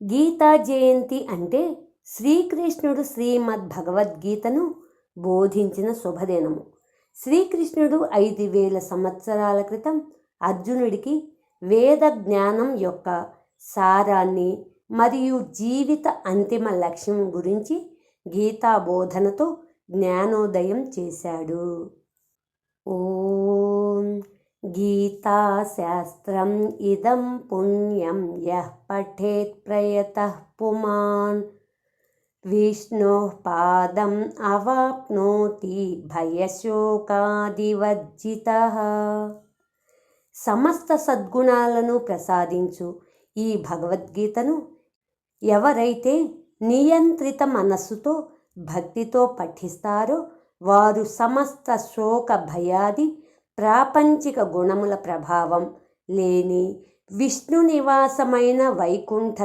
గీతా జయంతి అంటే శ్రీకృష్ణుడు శ్రీమద్ భగవద్గీతను బోధించిన శుభదినము. శ్రీకృష్ణుడు ఐదు వేల సంవత్సరాల క్రితం అర్జునుడికి వేద జ్ఞానం యొక్క సారాన్ని మరియు జీవిత అంతిమ లక్ష్యం గురించి గీతా బోధనతో జ్ఞానోదయం చేశాడు. గీతాశాస్త్రం ఇదం పుణ్యం యః పఠేత్ ప్రయత పుమాన్ విష్ణు పాదం అవాప్నోతి భయశోకాదివర్జిత సమస్త సద్గుణాలను ప్రసాదించు ఈ భగవద్గీతను ఎవరైతే నియంత్రిత మనస్సుతో భక్తితో పఠిస్తారో వారు సమస్త శోక భయాది ప్రాపంచిక గుణముల ప్రభావం లేని విష్ణు నివాసమైన వైకుంఠ